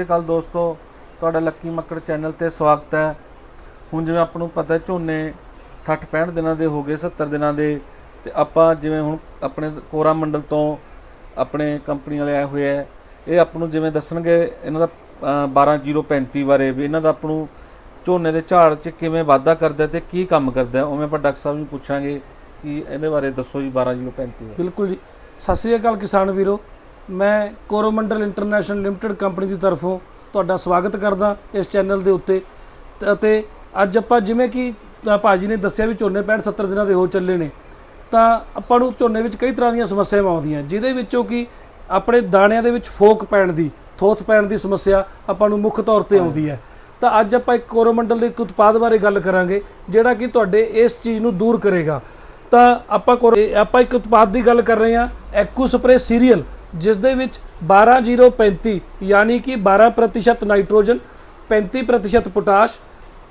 ਸਤਿ ਸ਼੍ਰੀ ਅਕਾਲ ਦੋਸਤੋ ਤੁਹਾਡਾ ਲੱਕੀ ਮੱਕੜ ਚੈਨਲ ਤੇ ਸਵਾਗਤ ਹੈ। ਹੁਣ ਜਿਵੇਂ ਆਪਾਂ ਨੂੰ ਪਤਾ ਹੈ ਝੋਨੇ 60 65 ਦਿਨਾਂ ਦੇ ਹੋ ਗਏ 70 ਦਿਨਾਂ ਦੇ ਤੇ ਆਪਾਂ ਜਿਵੇਂ ਹੁਣ ਆਪਣੇ ਕੋਰਾ ਮੰਡਲ ਤੋਂ ਆਪਣੇ ਕੰਪਨੀ ਵਾਲੇ ਆਏ ਹੋਏ ਆ ਇਹ ਆਪ ਨੂੰ ਜਿਵੇਂ ਦੱਸਣਗੇ ਇਹਨਾਂ ਦਾ ਅ, 12035 ਬਾਰੇ ਵੀ ਇਹਨਾਂ ਦਾ ਆਪ ਨੂੰ ਝੋਨੇ ਦੇ ਝਾੜ 'ਚ ਕਿਵੇਂ ਵਾਧਾ ਕਰਦਾ ਤੇ ਕੀ ਕੰਮ ਕਰਦਾ ਉਵੇਂ ਆਪਾਂ ਡਾਕਟਰ ਸਾਹਿਬ ਨੂੰ ਪੁੱਛਾਂਗੇ ਕਿ ਇਹਦੇ ਬਾਰੇ ਦੱਸੋ ਜੀ 12035 ਬਾਰੇ। ਬਿਲਕੁਲ ਜੀ। ਸਤਿ ਸ੍ਰੀ ਅਕਾਲ ਕਿਸਾਨ ਵੀਰੋ। ਮੈਂ ਕੋਰੋਮੰਡਲ ਇੰਟਰਨੈਸ਼ਨਲ ਲਿਮਟਿਡ ਕੰਪਨੀ ਦੀ ਤਰਫੋਂ ਤੁਹਾਡਾ ਸਵਾਗਤ ਕਰਦਾ ਇਸ ਚੈਨਲ ਦੇ ਉੱਤੇ। ਤ- ਅਤੇ ਅੱਜ ਆਪਾਂ ਜਿਵੇਂ ਕਿ ਅ, ਭਾਜੀ ਨੇ ਦੱਸਿਆ ਵੀ ਝੋਨੇ 65 70 ਦਿਨਾਂ ਦੇ ਹੋ ਚੱਲੇ ਨੇ ਤਾਂ ਆਪਾਂ ਨੂੰ ਝੋਨੇ ਵਿੱਚ ਕਈ ਤਰ੍ਹਾਂ ਦੀਆਂ ਸਮੱਸਿਆਵਾਂ ਆਉਂਦੀਆਂ। ਜਿਹਦੇ ਵਿੱਚੋਂ ਕਿ ਆਪਣੇ ਦਾਣਿਆਂ ਦੇ ਵਿੱਚ ਫੋਕ ਪੈਣ ਦੀ ਥੋਥ ਪੈਣ ਦੀ ਸਮੱਸਿਆ ਆਪਾਂ ਨੂੰ ਮੁੱਖ ਤੌਰ ਤੇ ਆਉਂਦੀ ਹੈ। ਤਾਂ ਅੱਜ ਆਪਾਂ ਇੱਕ ਕੋਰੋਮੰਡਲ ਦੇ ਇੱਕ ਉਤਪਾਦ ਬਾਰੇ ਗੱਲ ਕਰਾਂਗੇ ਜਿਹੜਾ ਕਿ ਤੁਹਾਡੇ ਇਸ ਚੀਜ਼ ਨੂੰ ਦੂਰ ਕਰੇਗਾ। ਤਾਂ ਆਪਾਂ ਕੋਰ- ਆਪਾਂ ਇੱਕ ਉਤਪਾਦ ਦੀ ਗੱਲ ਕਰ ਰਹੇ ਹਾਂ ਐਕੂ ਸਪਰੇ ਸੀਰੀਅਲ ਜਿਸ ਦੇ ਵਿੱਚ 12035 ਯਾਨੀ ਕਿ 12% nitrogen 35% potash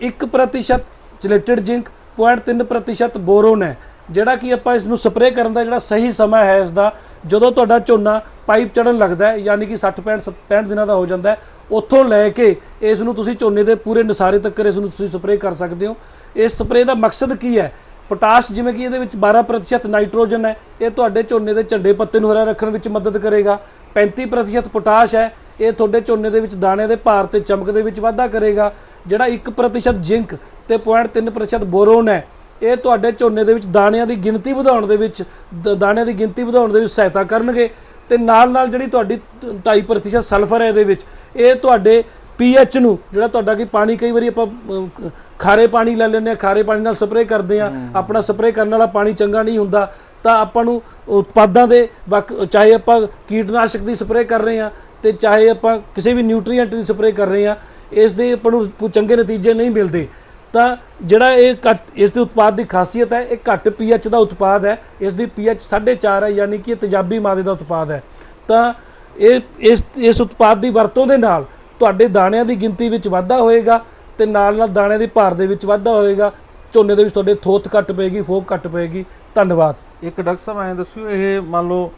1% chelated zinc 0.3% boron ਹੈ, ਜਿਹੜਾ ਕਿ ਆਪਾਂ ਇਸ ਨੂੰ ਸਪਰੇਅ ਕਰਨ ਦਾ ਜਿਹੜਾ ਸਹੀ ਸਮਾਂ ਹੈ ਇਸ ਦਾ, ਜਦੋਂ ਤੁਹਾਡਾ ਝੋਨਾ ਪਾਈਪ ਚੜਨ ਲੱਗਦਾ ਹੈ, ਯਾਨੀ ਕਿ 60 65 65 ਦਿਨਾਂ ਦਾ ਹੋ ਜਾਂਦਾ ਹੈ, ਉੱਥੋਂ ਲੈ ਕੇ ਇਸ ਨੂੰ ਤੁਸੀਂ ਝੋਨੇ ਦੇ ਪੂਰੇ ਨਸਾਰੇ ਤੱਕ ਇਸ ਨੂੰ ਤੁਸੀਂ ਸਪਰੇਅ ਕਰ ਸਕਦੇ ਹੋ। ਇਸ ਸਪਰੇਅ ਦਾ ਮਕਸਦ ਕੀ ਹੈ? ਪੋਟਾਸ਼ ਜਿਵੇਂ ਕਿ ਇਹਦੇ ਵਿੱਚ 12% ਨਾਈਟ੍ਰੋਜਨ ਹੈ, ਇਹ ਤੁਹਾਡੇ ਝੋਨੇ ਦੇ ਝੰਡੇ ਪੱਤੇ ਨੂੰ ਹਰਾ ਰੱਖਣ ਵਿੱਚ ਮਦਦ ਕਰੇਗਾ। 35% ਪੋਟਾਸ਼ ਹੈ, ਇਹ ਤੁਹਾਡੇ ਝੋਨੇ ਦੇ ਵਿੱਚ ਦਾਣੇ ਦੇ ਭਾਰ ਤੇ ਚਮਕ ਦੇ ਵਿੱਚ ਵਾਧਾ ਕਰੇਗਾ। ਜਿਹੜਾ 1% ਜ਼ਿੰਕ ਤੇ 0.3% ਬੋਰੋਨ ਹੈ, ਇਹ ਤੁਹਾਡੇ ਝੋਨੇ ਦੇ ਵਿੱਚ ਦਾਣਿਆਂ ਦੀ ਗਿਣਤੀ ਵਧਾਉਣ ਦੇ ਵਿੱਚ, ਦ- ਦਾਣਿਆਂ ਦੀ ਗਿਣਤੀ ਵਧਾਉਣ ਦੇ ਵਿੱਚ ਸਹਾਇਤਾ ਕਰਨਗੇ। ਤੇ ਨਾਲ ਨਾਲ ਜਿਹੜੀ ਤੁਹਾਡੀ 2.5% ਸਲਫਰ ਹੈ ਇਹਦੇ ਵਿੱਚ, ਇਹ ਤੁਹਾਡੇ ਪੀਐਚ ਨੂੰ ਜਿਹੜਾ ਤੁਹਾਡਾ ਕਿ ਪਾਣੀ ਕਈ ਵਾਰੀ ਆਪਾਂ ਅਮ, ਖਾਰੇ ਪਾਣੀ ਲੈ ਲੈਂਦੇ ਆ ਖਾਰੇ ਪਾਣੀ ਨਾਲ ਸਪਰੇਅ ਕਰਦੇ ਆ ਆਪਣਾ ਸਪਰੇਅ ਕਰਨ ਵਾਲਾ ਪਾਣੀ ਚੰਗਾ ਨਹੀਂ ਹੁੰਦਾ ਤਾਂ ਆਪਾਂ ਨੂੰ ਉਤਪਾਦਾਂ ਦੇ ਵੱਖ ਚਾਹੇ ਆਪਾਂ ਕੀਟਨਾਸ਼ਕ ਦੀ ਸਪਰੇਅ ਕਰ ਰਹੇ ਆ ਤੇ ਚਾਹੇ ਆਪਾਂ ਕਿਸੇ ਵੀ ਨਿਊਟ੍ਰੀਐਂਟ ਦੀ ਸਪਰੇਅ ਕਰ ਰਹੇ ਆ ਇਸ ਦੇ ਆਪਾਂ ਨੂੰ ਚੰਗੇ ਨਤੀਜੇ ਨਹੀਂ ਮਿਲਦੇ। ਤਾਂ ਜਿਹੜਾ ਇਹ ਘੱਟ ਇਸ ਦੇ ਉਤਪਾਦ ਦੀ ਖਾਸੀਅਤ ਹੈ ਇਹ ਘੱਟ ਪੀਐਚ ਦਾ ਉਤਪਾਦ ਹੈ ਇਸ ਦੀ ਪੀਐਚ 4.5 ਹੈ ਯਾਨੀ ਕਿ ਇਹ ਤੇਜ਼ਾਬੀ ਮਾਦੇ ਦਾ ਉਤਪਾਦ ਹੈ। ਤਾਂ ਇਹ ਇਸ ਇਸ ਉਤਪਾਦ ਦੀ ਵਰਤੋਂ ਦੇ ਨਾਲ ਤੁਹਾਡੇ ਦਾਣਿਆਂ ਦੀ ਗਿਣਤੀ ਵਿੱਚ ਵਾਧਾ ਹੋਏਗਾ ਤੇ ਨਾਲ ਨਾਲ ਦਾਣਿਆਂ ਦੀ ਭਾਰ ਦੇ ਵਿੱਚ ਵਾਧਾ ਹੋਏਗਾ। ਝੋਨੇ ਦੇ ਵਿੱਚ ਤੁਹਾਡੇ ਥੋਤ ਘੱਟ ਪਏਗੀ ਫੋਕ ਘੱਟ ਪਏਗੀ। ਧੰਨਵਾਦ। ਇੱਕ ਡਾਕਟਰ ਸਾਹਿਬ ਐਂ ਦੱਸਿਓ ਇਹ ਮੰਨ ਲਓ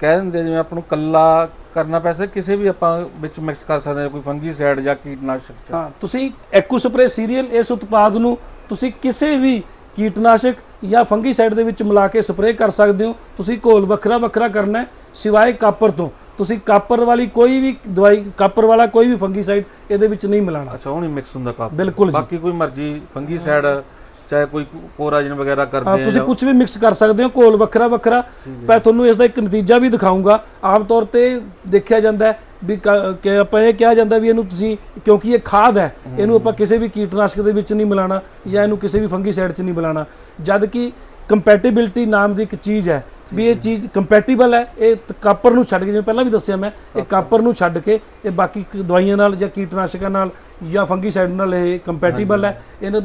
ਕਹਿ ਦਿੰਦੇ ਜਿਵੇਂ ਆਪਾਂ ਨੂੰ ਕੱਲਾ ਕਰਨਾ ਪੈਸੇ ਕਿਸੇ ਵੀ ਆਪਾਂ ਵਿੱਚ ਮਿਕਸ ਕਰ ਸਕਦੇ ਹਾਂ ਕੋਈ ਫੰਗੀਸਾਈਡ ਜਾਂ ਕੀਟਨਾਸ਼ਕ ਚ। ਹਾਂ ਤੁਸੀਂ ਐਕੂ ਸਪਰੇ ਸੀਰੀਅਲ ਇਸ ਉਤਪਾਦ ਨੂੰ ਤੁਸੀਂ ਕਿਸੇ ਵੀ ਕੀਟਨਾਸ਼ਕ ਜਾਂ ਫੰਗੀਸਾਈਡ ਦੇ ਵਿੱਚ ਮਿਲਾ ਕੇ ਸਪਰੇਅ ਕਰ ਸਕਦੇ ਹੋ। ਤੁਸੀਂ ਘੋਲ ਵੱਖਰਾ ਵੱਖਰਾ ਕਰਨਾ ਹੈ ਸਿਵਾਏ ਕਾਪਰ ਤੋਂ। ਤੁਸੀਂ ਕਾਪਰ ਵਾਲੀ ਕੋਈ ਵੀ ਦਵਾਈ ਕਾਪਰ ਵਾਲਾ ਕੋਈ ਵੀ ਫੰਗੀਸਾਈਡ ਇਹਦੇ ਵਿੱਚ ਨਹੀਂ ਮਿਲਾਣਾ। ਅੱਛਾ ਉਹ ਨਹੀਂ ਮਿਕਸ ਹੁੰਦਾ ਕਾਫੀ ਬਿਲਕੁਲ ਜੀ। ਬਾਕੀ ਕੋਈ ਮਰਜ਼ੀ ਫੰਗੀਸਾਈਡ ਚਾਹੇ ਕੋਈ ਕੋਰਾਜਨ ਵਗੈਰਾ ਹਾਂ ਕਰਦੇ ਆ ਤੁਸੀਂ ਕੁਝ ਵੀ ਮਿਕਸ ਕਰ ਸਕਦੇ ਹੋ ਘੋਲ ਵੱਖਰਾ ਵੱਖਰਾ। ਮੈਂ ਤੁਹਾਨੂੰ ਇਸ ਦਾ ਇੱਕ ਨਤੀਜਾ ਵੀ ਦਿਖਾਊਂਗਾ। ਆਮ ਤੌਰ ਤੇ ਦੇਖਿਆ ਜਾਂਦਾ ਹੈ ਵੀ ਕ- ਕਿ ਆਪਾਂ ਇਹ ਕਿਹਾ ਜਾਂਦਾ ਵੀ ਇਹਨੂੰ ਤੁਸੀਂ ਕਿਉਂਕਿ ਇਹ ਖਾਦ ਹੈ ਇਹਨੂੰ ਆਪਾਂ ਕਿਸੇ ਵੀ ਕੀਟਨਾਸ਼ਕ ਦੇ ਵਿੱਚ ਨਹੀਂ ਮਿਲਾਣਾ ਜਾਂ ਇਹਨੂੰ ਕਿਸੇ ਵੀ ਫੰਗੀਸਾਈਡ 'ਚ ਨਹੀਂ ਮਿਲਾਣਾ। ਜਦ ਕਿ ਕੰਪੈਟੀਬਿਲਟੀ ਨਾਮ ਦੀ ਇੱਕ ਚੀਜ਼ ਹੈ ਵੀ ਇਹ ਚੀਜ਼ ਕੰਪੈਟੀਬਲ ਹੈ। ਇਹ ਕਾਪਰ ਨੂੰ ਛੱਡ ਕੇ ਜਿਵੇਂ ਪਹਿਲਾਂ ਵੀ ਦੱਸਿਆ ਮੈਂ ਇਹ ਕਾਪਰ। ਨੂੰ ਛੱਡ ਕੇ ਇਹ ਬਾਕੀ ਦਵਾਈਆਂ ਨਾਲ ਜਾਂ ਕੀਟਨਾਸ਼ਕਾਂ ਨਾਲ ਜਾਂ ਫੰਗੀਸਾਈਡ ਨਾਲ ਇਹ ਕੰਪੈਟੀਬਲ ਹੈ। ਇਹਨਾਂ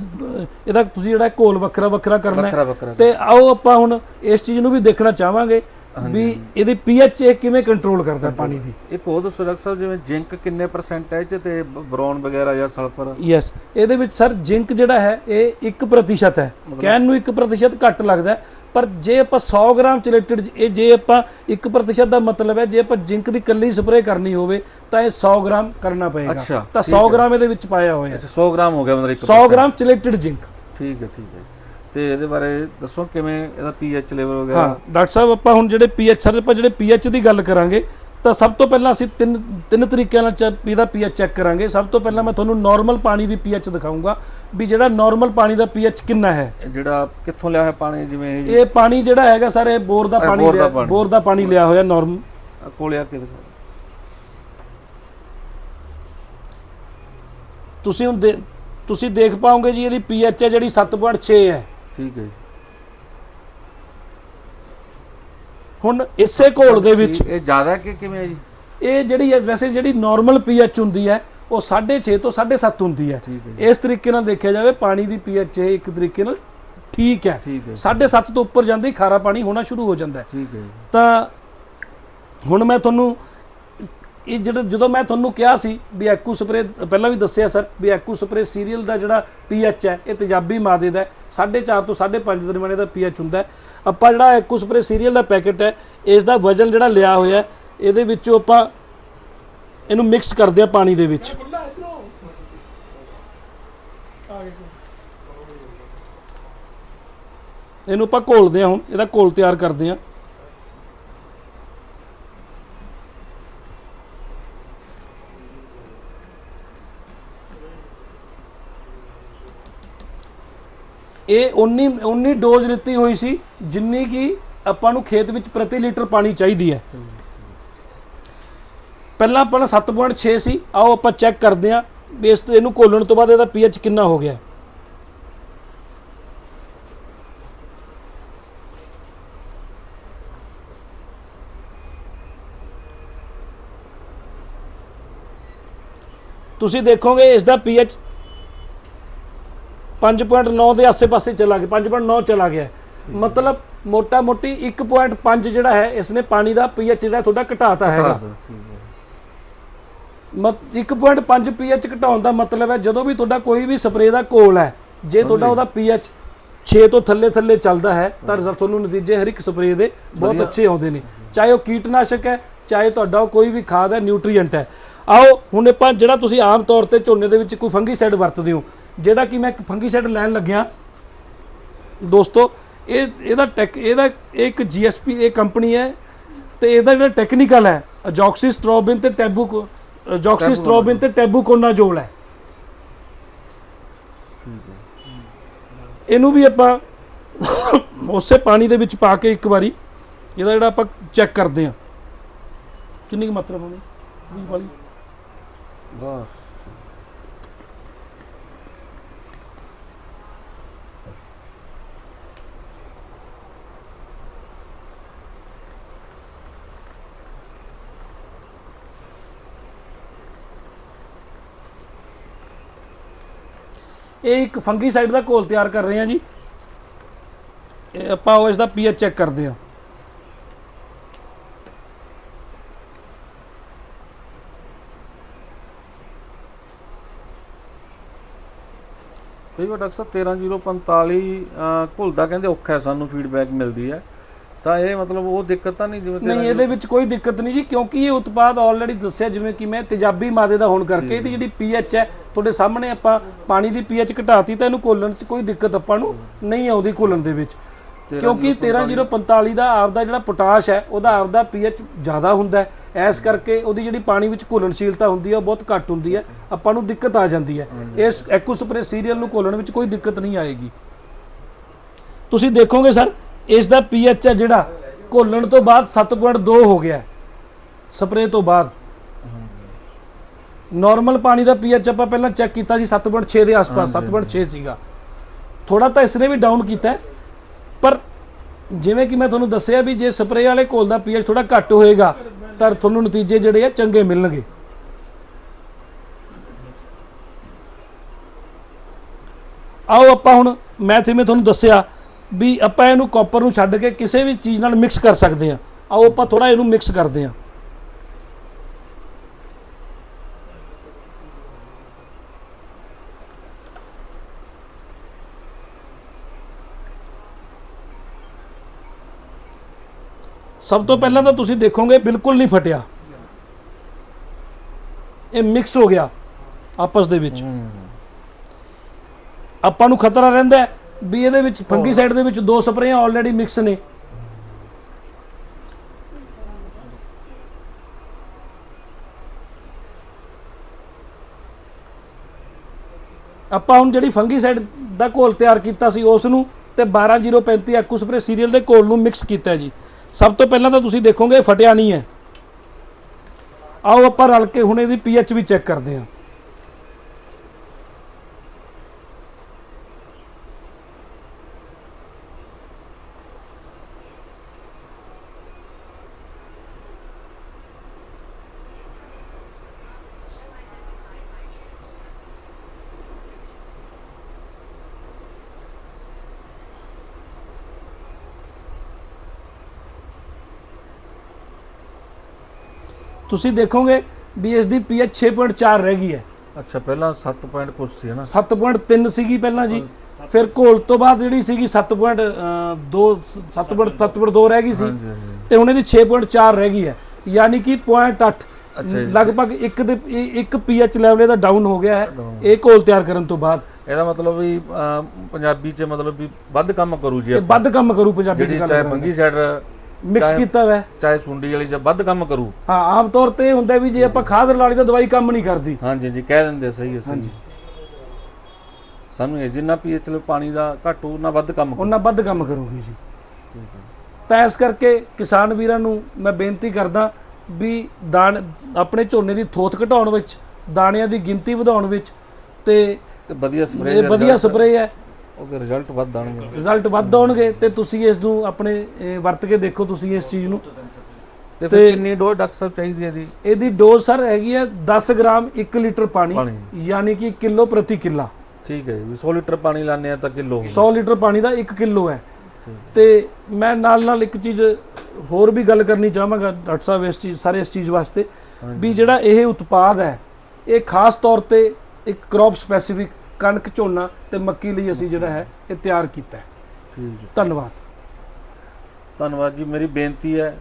ਇਹਦਾ ਤੁਸੀਂ ਜਿਹੜਾ ਘੋਲ ਵੱਖਰਾ ਵੱਖਰਾ ਕਰਨਾ ਹੈ। ਤੇ ਆਓ ਆਪਾਂ ਹੁਣ ਇਸ ਚੀਜ਼ ਨੂੰ ਵੀ ਦੇਖਣਾ ਚਾਹਾਂਗੇ ਵੀ ਇਹਦੀ ਪੀਐਚ ਇਹ ਕਿਵੇਂ ਕੰਟਰੋਲ ਕਰਦਾ ਪਾਣੀ ਦੀ। ਉਹ ਦੱਸੋ ਡਾਕਟਰ ਸਾਹਿਬ ਜਿਵੇਂ ਜ਼ਿੰਕ ਕਿੰਨੇ ਪਰਸੈਂਟ ਹੈ ਇਹ 'ਚ ਤੇ ਬਰੌਨ ਵਗੈਰਾ ਜਾਂ ਸਲਫਰ ਯੈਸ ਇਹਦੇ ਵਿੱਚ ਸਰ ਜ਼ਿੰਕ ਜਿਹੜਾ ਹੈ ਇਹ 1% ਹੈ। ਕਹਿਣ ਨੂੰ 1% ਘੱਟ ਲੱਗਦਾ ਪਰ ਜੇ ਆਪਾਂ 100 ਗ੍ਰਾਮ ਚਿਲੇਟਡ ਇਹ ਜੇ ਆਪਾਂ 1% ਦਾ ਮਤਲਬ ਹੈ ਜੇ ਆਪਾਂ ਜ਼ਿੰਕ ਦੀ ਕੱਲੀ ਸਪਰੇਅ ਕਰਨੀ ਹੋਵੇ ਤਾਂ ਇਹ 100 ਗ੍ਰਾਮ ਕਰਨਾ ਪਏਗਾ। ਤਾਂ 100 ਗ੍ਰਾਮ ਇਹਦੇ ਵਿੱਚ ਪਾਇਆ ਹੋਇਆ ਅੱਛਾ 100 ਗ੍ਰਾਮ ਹੋ ਗਿਆ ਮਤਲਬ ਇੱਕ 100 ਗ੍ਰਾਮ ਚਿਲੇਟਡ ਜ਼ਿੰਕ। ਠੀਕ ਹੈ ਠੀਕ ਹੈ। ਤੇ ਇਹਦੇ ਬਾਰੇ ਦੱਸੋ ਕਿਵੇਂ ਇਹਦਾ ਪੀਐਚ ਲੈਵਲ ਵਗੈਰਾ? ਹਾਂ ਡਾਕਟਰ ਸਾਹਿਬ ਆਪਾਂ ਹੁਣ ਜਿਹੜੇ ਪੀਐਚ ਸਰ ਆਪਾਂ ਜਿਹੜੇ ਪੀਐਚ ਦੀ ਗੱਲ ਕਰਾਂਗੇ ਤਾਂ ਸਭ ਤੋਂ ਪਹਿਲਾਂ ਅਸੀਂ ਤਿੰਨ ਤਿੰਨ ਤਰੀਕਿਆਂ ਨਾਲ ਚ- ਇਹਦਾ ਪੀਐਚ ਚੈੱਕ ਕਰਾਂਗੇ। ਸਭ ਤੋਂ ਪਹਿਲਾਂ ਮੈਂ ਤੁਹਾਨੂੰ ਨਾਰਮਲ ਪਾਣੀ ਦੀ ਪੀਐਚ ਦਿਖਾਊਂਗਾ ਵੀ ਜਿਹੜਾ ਨਾਰਮਲ ਪਾਣੀ ਦਾ ਪੀਐਚ ਕਿੰਨਾ ਹੈ। ਇਹ ਜਿਹੜਾ ਕਿੱਥੋਂ ਲਿਆ ਹੋਇਆ ਪਾਣੀ ਜਿਵੇਂ ਇਹ ਇਹ ਪਾਣੀ ਜਿਹੜਾ ਹੈਗਾ ਸਰ ਇਹ ਬੋਰ ਦਾ ਪਾਣੀ ਬੋਰ ਦਾ ਲਿਆ ਪਾਣੀ। ਬੋਰ ਦਾ ਪਾਣੀ ਲਿਆ ਹੋਇਆ ਨਾਰਮਲ ਕੋਲੇ ਆ ਕੇ ਦਿਖਾਓ। ਤੁਸੀਂ ਹੁਣ ਦੇ- ਤੁਸੀਂ ਦੇਖ ਪਾਓਗੇ ਜੀ ਇਹਦੀ ਪੀਐਚ ਹੈ ਜਿਹੜੀ 7.6 ਹੈ। ਠੀਕ ਹੈ ਜੀ। ਹੁਣ ਇਸੇ ਘੋਲ ਦੇ ਵਿੱਚ ਇਹ ਜ਼ਿਆਦਾ ਕਿ ਕਿਵੇਂ ਹੈ ਜੀ? ਇਹ ਜਿਹੜੀ ਹੈ ਵੈਸੇ ਜਿਹੜੀ ਨਾਰਮਲ ਪੀਐਚ ਹੁੰਦੀ ਹੈ ਉਹ 6.5 ਤੋਂ 7.5 ਹੁੰਦੀ ਹੈ। ਇਸ ਤਰੀਕੇ ਨਾਲ ਦੇਖਿਆ ਜਾਵੇ ਪਾਣੀ ਦੀ ਪੀਐਚ ਇੱਕ ਤਰੀਕੇ ਨਾਲ ਠੀਕ ਹੈ। ਠੀਕ ਹੈ 7.5 ਤੋਂ ਉੱਪਰ ਜਾਂਦੇ ਖਾਰਾ ਪਾਣੀ ਹੋਣਾ ਸ਼ੁਰੂ ਹੋ ਜਾਂਦਾ ਹੈ। ਠੀਕ ਹੈ ਤਾਂ ਹੁਣ ਮੈਂ ਤੁਹਾਨੂੰ ਇਹ ਜਿਹੜਾ ਜਦੋਂ ਮੈਂ ਤੁਹਾਨੂੰ ਕਿਹਾ ਸੀ ਵੀ ਐਕੂ ਸਪਰੇ ਪਹਿਲਾਂ ਵੀ ਦੱਸਿਆ ਸਰ, ਵੀ ਐਕੂ ਸਪਰੇ ਸੀਰੀਅਲ ਦਾ ਜਿਹੜਾ ਪੀਐਚ ਹੈ, ਇਹ ਤੇਜ਼ਾਬੀ ਮਾਦੇ ਦਾ ਹੈ। 4.5 ਤੋਂ 5.5 ਦਰਮਿਆਨੇ ਦਾ ਪੀਐਚ ਹੁੰਦਾ ਆਪਾਂ ਜਿਹੜਾ ਐਕੂ ਸਪਰੇ ਸੀਰੀਅਲ ਦਾ ਪੈਕੇਟ ਹੈ, ਇਸ ਦਾ ਵਜਨ ਜਿਹੜਾ ਲਿਆ ਹੋਇਆ ਇਹਦੇ ਵਿੱਚੋਂ ਆਪਾਂ ਇਹਨੂੰ ਮਿਕਸ ਕਰਦੇ ਆ ਪਾਣੀ ਦੇ ਵਿੱਚ। ਇਹਨੂੰ ਆਪਾਂ ਘੋਲਦੇ ਆ ਹੁਣ, ਇਹਦਾ ਘੋਲ ਤਿਆਰ ਕਰਦੇ ਆ ਇਹ ਉਨੀ ਉਨੀ ਡੋਜ਼ ਲਿੱਤੀ ਹੋਈ ਸੀ, ਜਿੰਨੀ ਕਿ ਆਪਾਂ ਨੂੰ ਖੇਤ ਵਿੱਚ ਪ੍ਰਤੀ ਲੀਟਰ ਪਾਣੀ ਚਾਹੀਦੀ ਹੈ। ਪਹਿਲਾਂ ਆਪਾਂ ਨੂੰ 7.6 ਸੀ, ਆਓ ਆਪਾਂ ਚੈੱਕ ਕਰਦੇ ਹਾਂ ਵੀ ਇਸ ਇਹਨੂੰ ਘੋਲਣ ਤੋਂ ਬਾਅਦ ਇਹਦਾ ਪੀਐਚ ਕਿੰਨਾ ਹੋ ਗਿਆ। ਤੁਸੀਂ ਦੇਖੋਗੇ ਇਸ ਦਾ ਪੀਐਚ 5.9 ਦੇ ਆਸੇ-ਪਾਸੇ ਚਲਾ ਗਿਆ 5.9 ਚਲਾ ਗਿਆ। ਮਤਲਬ ਮੋਟਾ ਮੋਟੀ 1.5 ਜਿਹੜਾ ਹੈ ਇਸ ਨੇ ਪਾਣੀ ਦਾ ਪੀਐਚ ਜਿਹੜਾ ਤੁਹਾਡਾ ਘਟਾਤਾ ਹੈਗਾ। ਮਤ 1.5 ਪੀਐਚ ਘਟਾਉਣ ਦਾ ਮਤਲਬ ਹੈ ਜਦੋਂ ਵੀ ਤੁਹਾਡਾ ਕੋਈ ਵੀ ਸਪਰੇਅ ਦਾ ਘੋਲ ਹੈ ਜੇ ਤੁਹਾਡਾ ਉਹਦਾ ਪੀਐਚ 6 ਤੋਂ ਥੱਲੇ ਥੱਲੇ ਚੱਲਦਾ ਹੈ ਤਾਂ ਰਿਜ਼ਲਟ ਤੁਹਾਨੂੰ ਨਤੀਜੇ ਹਰ ਇੱਕ ਸਪਰੇਅ ਦੇ ਬਹੁਤ ਅੱਛੇ ਆਉਂਦੇ ਨੇ। ਚਾਹੇ ਉਹ ਕੀਟਨਾਸ਼ਕ ਹੈ ਚਾਹੇ ਤੁਹਾਡਾ ਕੋਈ ਵੀ ਖਾਦ ਹੈ ਨਿਊਟ੍ਰੀਐਂਟ ਹੈ। ਆਓ ਹੁਣ ਆਪਾਂ ਜਿਹੜਾ ਤੁਸੀਂ ਆਮ ਤੌਰ ਤੇ ਝੋਨੇ ਦੇ ਵਿੱਚ ਕੋਈ ਫੰਗੀਸਾਈਡ ਵਰਤਦੇ ਹੋ ਜਿਹੜਾ ਕਿ ਮੈਂ ਇੱਕ ਫੰਗੀਸਾਈਡ ਲੈਣ ਲੱਗਿਆ। ਦੋਸਤੋ ਇਹ ਇਹਦਾ ਟੈਕ ਇਹਦਾ ਇਹ ਇੱਕ ਜੀਐਸਪੀ ਇਹ ਕੰਪਨੀ ਹੈ ਤੇ ਇਹਦਾ ਜਿਹੜਾ ਟੈਕਨੀਕਲ ਹੈ ਅਜੌਕਸੀ ਸਟ੍ਰੋਬਿਨ ਤੇ ਟੈਬੂ ਅਜੌਕਸੀ ਸਟ੍ਰੋਬਿਨ ਤੇ ਟੈਬੂ ਕੋਨਾਜੋਲ ਹੈ। ਇਹਨੂੰ ਵੀ ਆਪਾਂ ਉਸੇ ਪਾਣੀ ਦੇ ਵਿੱਚ ਪਾ ਕੇ ਇੱਕ ਵਾਰੀ ਇਹਦਾ ਜਿਹੜਾ ਆਪਾਂ ਚੈੱਕ ਕਰਦੇ ਹਾਂ। ਕਿੰਨੀ ਕੁ ਮਾਤਰਾ ਪਾਉਣੀ? 20 ਵਾਲੀ ਬਸ। ਇਹ ਇੱਕ ਫੰਗੀਸਾਈਡ ਦਾ ਘੋਲ ਤਿਆਰ ਕਰ ਰਹੇ ਹਾਂ ਜੀ। ਇਹ ਆਪਾਂ ਉਹ ਇਸ ਦਾ ਪੀਐਚ ਚੈੱਕ ਕਰਦੇ ਹਾਂ। ਕਈ ਵਾਰ ਡਾਕਟਰ ਸਾਹਿਬ 13045 ਅਹ, ਘੁਲਦਾ ਕਹਿੰਦੇ ਔਖਾ ਹੈ ਸਾਨੂੰ ਫੀਡਬੈਕ ਮਿਲਦੀ ਹੈ। ਤਾਂ ਇਹ ਮਤਲਬ ਉਹ ਦਿੱਕਤ ਤਾਂ ਨਹੀਂ ਜਿਵੇਂ ਨਹੀਂ ਇਹਦੇ ਵਿੱਚ ਕੋਈ ਦਿੱਕਤ ਨਹੀਂ ਜੀ ਕਿਉਂਕਿ ਇਹ ਉਤਪਾਦ ਆਲਰੇਡੀ ਦੱਸਿਆ ਜਿਵੇਂ ਕਿ ਮੈਂ ਤੇਜ਼ਾਬੀ ਮਾਦੇ ਦਾ ਹੋਣ ਕਰਕੇ ਇਹਦੀ ਜਿਹੜੀ ਪੀਐਚ ਹੈ ਤੁਹਾਡੇ ਸਾਹਮਣੇ ਆਪਾਂ ਪਾਣੀ ਦੀ ਪੀਐਚ ਘਟਾਤੀ ਤਾਂ ਇਹਨੂੰ ਘੋਲਣ 'ਚ ਕੋਈ ਦਿੱਕਤ ਆਪਾਂ ਨੂੰ ਨਹੀਂ ਆਉਂਦੀ ਘੋਲਣ ਦੇ ਵਿੱਚ। ਕਿਉਂਕਿ 13045 ਦਾ ਆਪਦਾ ਜਿਹੜਾ ਪੋਟਾਸ਼ ਹੈ ਉਹਦਾ ਆਪਦਾ ਪੀਐਚ ਜ਼ਿਆਦਾ ਹੁੰਦਾ ਹੈ। ਇਸ ਕਰਕੇ ਉਹਦੀ ਜਿਹੜੀ ਪਾਣੀ ਵਿੱਚ ਘੁਲਣਸ਼ੀਲਤਾ ਹੁੰਦੀ ਹੈ ਉਹ ਬਹੁਤ ਘੱਟ ਹੁੰਦੀ ਹੈ। ਆਪਾਂ ਨੂੰ ਦਿੱਕਤ ਆ ਜਾਂਦੀ ਹੈ। ਇਸ ਐਕੋਸਪਰੇ ਸੀਰੀਅਲ ਨੂੰ ਘੋਲਣ ਵਿੱਚ ਕੋਈ ਦਿੱਕਤ ਨਹੀਂ ਆਏਗੀ। ਤੁਸੀਂ ਦੇਖੋਗੇ ਸਰ ਇਸ ਦਾ ਪੀਐਚ ਹੈ ਜਿਹੜਾ ਘੋਲਣ ਤੋਂ ਬਾਅਦ 7.2 ਹੋ ਗਿਆ। ਸਪਰੇਅ ਤੋਂ ਬਾਅਦ। ਨਾਰਮਲ ਪਾਣੀ ਦਾ ਪੀਐਚ ਆਪਾਂ ਪਹਿਲਾਂ ਚੈੱਕ ਕੀਤਾ ਸੀ 7.6 ਦੇ ਆਸ-ਪਾਸ 7.6 ਸੀਗਾ। ਥੋੜਾ ਤਾਂ ਇਸਨੇ ਵੀ ਡਾਊਨ ਕੀਤਾ ਪਰ ਜਿਵੇਂ ਕਿ ਮੈਂ ਤੁਹਾਨੂੰ ਦੱਸਿਆ ਵੀ ਜੇ ਸਪਰੇਅ ਵਾਲੇ ਘੋਲ ਦਾ ਪੀਐਚ ਥੋੜਾ ਘੱਟ ਹੋਏਗਾ ਤਾਂ ਤੁਹਾਨੂੰ ਨਤੀਜੇ ਜਿਹੜੇ ਆ ਚੰਗੇ ਮਿਲਣਗੇ। ਆਓ ਆਪਾਂ ਹੁਣ ਮੈਂ ਜਿਵੇਂ ਤੁਹਾਨੂੰ ਦੱਸਿਆ ਵੀ ਆਪਾਂ ਇਹਨੂੰ ਕਾਪਰ ਨੂੰ ਛੱਡ ਕੇ ਕਿਸੇ ਵੀ ਚੀਜ਼ ਨਾਲ ਮਿਕਸ ਕਰ ਸਕਦੇ ਹਾਂ। ਆਓ ਆਪਾਂ ਥੋੜਾ ਇਹਨੂੰ ਮਿਕਸ ਕਰਦੇ ਹਾਂ। ਸਭ ਤੋਂ ਪਹਿਲਾਂ ਤਾਂ ਤੁਸੀਂ ਦੇਖੋਗੇ ਬਿਲਕੁਲ ਨਹੀਂ ਫਟਿਆ। ਇਹ ਮਿਕਸ ਹੋ ਗਿਆ ਆਪਸ ਦੇ ਵਿੱਚ। ਆਪਾਂ ਨੂੰ ਖਤਰਾ ਰਹਿੰਦਾ ਹੈ ਵੀ ਇਹਦੇ ਵਿੱਚ ਫੰਗੀਸਾਈਡ ਦੇ ਵਿੱਚ ਦੋ ਸਪਰੇਆਂ ਆਲਰੇਡੀ ਮਿਕਸ ਨੇ। ਆਪਾਂ ਹੁਣ ਜਿਹੜੀ ਫੰਗੀਸਾਈਡ ਦਾ ਘੋਲ ਤਿਆਰ ਕੀਤਾ ਸੀ ਉਸ ਨੂੰ ਤੇ 12035 ਐਕੂਸਪਰੇ ਸੀਰੀਅਲ ਦੇ ਘੋਲ ਨੂੰ ਮਿਕਸ ਕੀਤਾ ਜੀ। ਸਭ ਤੋਂ ਪਹਿਲਾਂ ਤਾਂ ਤੁਸੀਂ ਦੇਖੋਗੇ ਫਟਿਆ ਨਹੀਂ ਹੈ। ਆਓ ਆਪਾਂ ਰਲ ਕੇ ਹੁਣ ਇਹਦੀ ਪੀਐਚ ਵੀ ਚੈੱਕ ਕਰਦੇ ਹਾਂ। ਤੁਸੀਂ ਦੇਖੋਗੇ ਵੀ ਇਸ ਦੀ ਪੀਐਚ 6.4 ਰਹਿ ਗਈ ਹੈ। ਅੱਛਾ ਪਹਿਲਾਂ 7 ਪੁਆਇੰਟ ਕੁਛ ਸੀ ਹਨਾ 7.3 ਸੀਗੀ ਪਹਿਲਾਂ ਜੀ। ਫਿਰ ਘੋਲ ਤੋਂ ਬਾਅਦ ਜਿਹੜੀ ਸੀਗੀ 7.2 7.2 ਰਹਿ ਗਈ ਸੀ। ਤੇ ਹੁਣ ਇਹਦੀ 6.4 ਰਹਿ ਗਈ ਹੈ। ਯਾਨੀ ਕਿ 0.8 ਅੱਛਾ ਜੀ। ਲਗਭਗ ਇੱਕ ਦੇ ਇੱਕ ਪੀਐਚ ਲੈਵਲ ਇਹਦਾ ਡਾਊਨ ਹੋ ਗਿਆ ਹੈ। ਇਹ ਘੋਲ ਤਿਆਰ ਕਰਨ ਤੋਂ ਬਾਅਦ। ਇਹਦਾ ਮਤਲਬ ਵੀ ਪੰਜਾਬੀ ਚ ਮਤਲਬ ਵੀ ਵੱਧ ਕੰਮ ਕਰੂ ਜੀ ਵੱਧ ਕੰਮ ਕਰੂ ਪੰਜਾਬੀ ਚ ਗੱਲ ਚਾਹੇ ਫੰਗੀ ਸਾਈਡ ਮਿਕਸ ਕੀਤਾ ਹੋਇਆ ਹੈ। ਚਾਹੇ ਸੁੰਡੀ ਵਾਲੀ ਜਾਂ ਵੱਧ ਕੰਮ ਕਰੂ। ਹਾਂ ਆਮ ਤੌਰ ਤੇ ਇਹ ਹੁੰਦਾ ਵੀ ਜੇ ਆਪਾਂ ਖਾਦ ਰਲਾਲੀ ਤਾਂ ਦਵਾਈ ਕੰਮ ਨਹੀਂ ਕਰਦੀ। ਹਾਂਜੀ ਜੀ ਕਹਿ ਦਿੰਦੇ ਆ, ਸਹੀ ਹੈ ਸਹੀ ਹੈ। ਜਿੰਨਾ ਪੀਐਚ ਪਾਣੀ ਦਾ ਘੱਟ ਉਹਨਾਂ ਵੱਧ ਕੰਮ ਕਰੂ। ਉਹਨਾਂ ਵੱਧ ਕੰਮ ਕਰੂਗੀ ਜੀ। ਤਾਂ ਇਸ ਕਰਕੇ ਕਿਸਾਨ ਵੀਰਾਂ ਨੂੰ ਮੈਂ ਬੇਨਤੀ ਕਰਦਾ ਵੀ ਦਾਣ ਆਪਣੇ ਝੋਨੇ ਦੀ ਥੋਤ ਘਟਾਉਣ ਵਿੱਚ ਦਾਣਿਆਂ ਦੀ ਗਿਣਤੀ ਵਧਾਉਣ ਵਿੱਚ ਤੇ ਤੇ ਵਧੀਆ ਸਪਰੇਅ ਇਹ ਵਧੀਆ ਸਪਰੇਅ ਹੈ। ਉਹਦੇ ਰਿਜ਼ਲਟ ਵੱਧ ਆਣਗੇ ਰਿਜ਼ਲਟ ਵੱਧ ਆਉਣਗੇ ਤੇ ਤੁਸੀਂ ਇਸ ਨੂੰ ਆਪਣੇ ਵਰਤ ਕੇ ਦੇਖੋ ਤੁਸੀਂ ਇਸ ਚੀਜ਼ ਨੂੰ। ਤੇ ਫਿਰ ਕਿੰਨੀ ਡੋਜ਼ ਡਾਕਟਰ ਸਾਹਿਬ ਚਾਹੀਦੀ ਹੈ ਦੀ ਇਹਦੀ ਡੋਜ਼ ਸਰ ਹੈਗੀ ਹੈ 10 ਗ੍ਰਾਮ 1 ਲੀਟਰ ਪਾਣੀ ਪਾਣੀ। ਯਾਨੀ ਕਿ ਕਿਲੋ ਪ੍ਰਤੀ ਕਿੱਲਾ। ਠੀਕ ਹੈ ਜੀ ਵੀ 100 ਲੀਟਰ ਪਾਣੀ ਲਾਣੇ ਆ ਤਾਂ ਕਿਲੋ 100 ਲੀਟਰ ਪਾਣੀ ਦਾ 1 ਕਿਲੋ ਹੈ। ਤੇ ਮੈਂ ਨਾਲ ਨਾਲ ਇੱਕ ਚੀਜ਼ ਹੋਰ ਵੀ ਗੱਲ ਕਰਨੀ ਚਾਹਾਂਗਾ ਡਾਕਟਰ ਸਾਹਿਬ ਇਸ ਚੀਜ਼ ਸਾਰੇ ਇਸ ਚੀਜ਼ ਵਾਸਤੇ ਵੀ ਜਿਹੜਾ ਇਹ ਉਤਪਾਦ ਹੈ ਇਹ ਖਾਸ ਤੌਰ ਤੇ ਇੱਕ ਕ੍ਰੌਪ ਸਪੈਸੀਫਿਕ ਕਣਕ ਝੋਨਾ ਤੇ ਮੱਕੀ ਲਈ ਅਸੀਂ ਜਿਹੜਾ ਹੈ ਇਹ ਤਿਆਰ ਕੀਤਾ ਹੈ। ਠੀਕ ਹੈ। ਧੰਨਵਾਦ। ਧੰਨਵਾਦ ਜੀ ਮੇਰੀ ਬੇਨਤੀ ਹੈ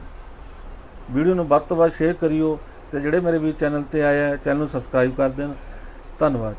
ਵੀਡੀਓ ਨੂੰ ਵੱਧ ਤੋਂ ਵੱਧ ਸ਼ੇਅਰ ਕਰਿਓ ਤੇ ਜਿਹੜੇ ਮੇਰੇ ਵੀ ਚੈਨਲ ਤੇ ਆਏ ਆ ਚੈਨਲ ਨੂੰ ਸਬਸਕ੍ਰਾਈਬ ਕਰ ਦੇਣ। ਧੰਨਵਾਦ।